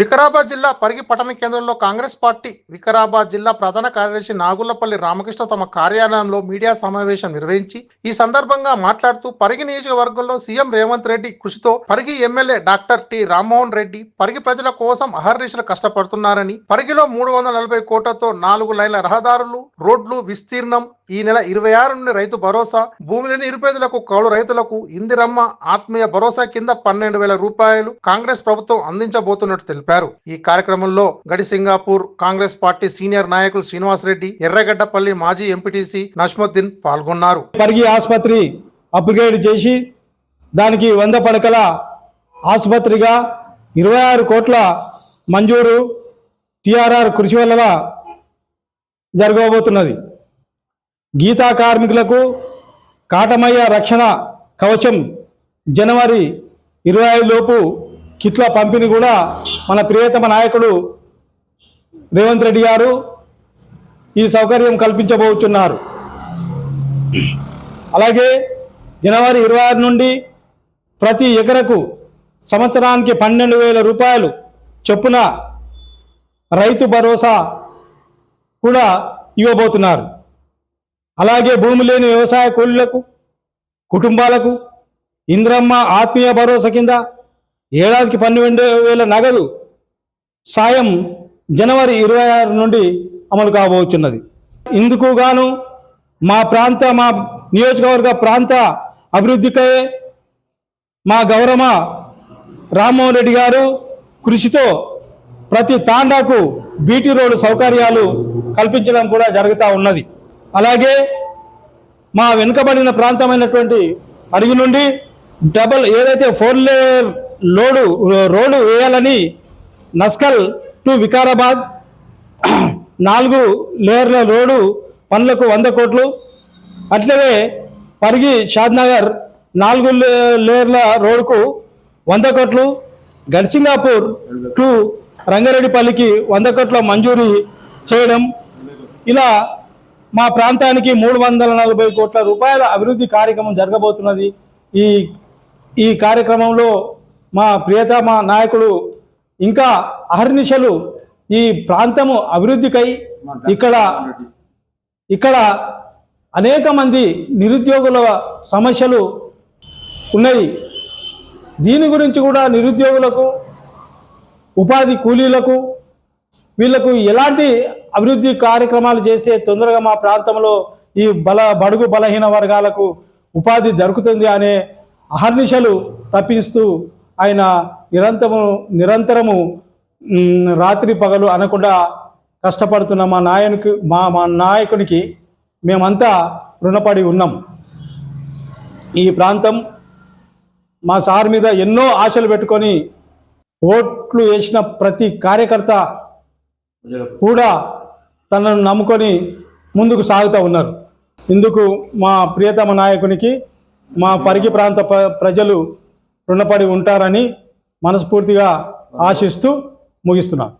వికారాబాద్ జిల్లా పరిగి పట్టణ కేంద్రంలో కాంగ్రెస్ పార్టీ వికారాబాద్ జిల్లా ప్రధాన కార్యదర్శి నాగులపల్లి రామకృష్ణ తమ కార్యాలయంలో మీడియా సమావేశం నిర్వహించి ఈ సందర్భంగా మాట్లాడుతూ పరిగి నియోజకవర్గంలో సీఎం రేవంత్ రెడ్డి కృషితో Parigi MLA doctor T Rammohan Reddy Parigi ప్రజల కోసం అహర్నిశలు కష్టపడుతున్నారని పరిగిలో మూడు వందల నలభై కోట్లతో నాలుగు లైన్ల రహదారులు రోడ్లు విస్తీర్ణం ఈ నెల ఇరవై ఆరు నుండి రైతు భరోసా భూమి లేని నిరుపేదలకు కౌలు రైతులకు ఇందిరమ్మ ఆత్మీయ భరోసా కింద పన్నెండు వేల రూపాయలు కాంగ్రెస్ ప్రభుత్వం అందించబోతున్నట్టు తెలిపారు. ఈ కార్యక్రమంలో గడి సింగాపూర్ కాంగ్రెస్ పార్టీ సీనియర్ నాయకులు శ్రీనివాస్ రెడ్డి ఎర్రగడ్డపల్లి మాజీ ఎంపీటీసీ నష్ముద్దీన్ పాల్గొన్నారు. ఆసుపత్రి అప్గ్రేడ్ చేసి దానికి వంద పడకల ఆసుపత్రిగా ఇరవై ఆరు కోట్ల మంజూరు టిఆర్ఆర్ కృషి వల్ల జరగబోతున్నది. గీతా కార్మికులకు కాటమయ్య రక్షణ కవచం జనవరి ఇరవై లోపు కిట్ల పంపిణీ కూడా మన ప్రియతమ నాయకుడు రేవంత్ రెడ్డి గారు ఈ సౌకర్యం కల్పించబోతున్నారు. అలాగే జనవరి ఇరవై ఆరు నుండి ప్రతి ఎకరకు సంవత్సరానికి పన్నెండు వేల రూపాయలు చొప్పున రైతు భరోసా కూడా ఇవ్వబోతున్నారు. అలాగే భూమి లేని వ్యవసాయ కూలీలకు కుటుంబాలకు ఇంద్రమ్మ ఆత్మీయ భరోసా కింద ఏడాదికి పన్నెండు వేల నగదు సాయం జనవరి ఇరవై ఆరు నుండి అమలు కాబోతున్నది. ఇందుకు గాను మా ప్రాంత మా నియోజకవర్గ ప్రాంత అభివృద్ధికై మా గౌరవ రామ్మోహన్ రెడ్డి గారు కృషితో ప్రతి తాండాకు బీటీ రోడ్డు సౌకర్యాలు కల్పించడం కూడా జరుగుతూ ఉన్నది. అలాగే మా వెనుకబడిన ప్రాంతమైనటువంటి అడుగు నుండి డబల్ ఏదైతే ఫోర్ లేయర్ లోడు రోడ్డు వేయాలని నస్కల్ టు వికారాబాద్ నాలుగు లేయర్ల రోడ్డు పనులకు వంద కోట్లు. అట్లనే పరిగి షాద్నగర్ నాలుగు లే- లేయర్ల రోడ్డుకు వంద కోట్లు. గడ్సింగాపూర్ టు రంగారెడ్డిపల్లికి వంద కోట్ల మంజూరీ చేయడం. ఇలా మా ప్రాంతానికి మూడు వందల నలభై కోట్ల రూపాయల అభివృద్ధి కార్యక్రమం జరగబోతున్నది. ఈ ఈ కార్యక్రమంలో మా ప్రియతమ నాయకుడు ఇంకా అహర్నిశలు ఈ ప్రాంతము అభివృద్ధికై ఇక్కడ ఇక్కడ అనేక మంది నిరుద్యోగుల సమస్యలు ఉన్నాయి. దీని గురించి కూడా నిరుద్యోగులకు ఉపాధి కూలీలకు వీళ్ళకు ఎలాంటి అభివృద్ధి కార్యక్రమాలు చేస్తే తొందరగా మా ప్రాంతంలో ఈ బల బడుగు బలహీన వర్గాలకు ఉపాధి దొరుకుతుంది అనే అహర్నిశలు తప్పిస్తూ ఆయన నిరంతరము నిరంతరము రాత్రి పగలు అనకుండా కష్టపడుతున్న మా నాయకు మా మా నాయకునికి మేమంతా రుణపడి ఉన్నాం. ఈ ప్రాంతం మా సార్ మీద ఎన్నో ఆశలు పెట్టుకొని ఓట్లు వేసిన ప్రతి కార్యకర్త కూడా తనను నమ్ముకొని ముందుకు సాగుతూ ఉన్నారు. ఇందుకు మా ప్రియతమ నాయకునికి మా పరిగి ప్రాంత ప్ర- ప్రజలు రుణపడి ఉంటారని మనస్ఫూర్తిగా ఆశిస్తూ ముగిస్తున్నాను.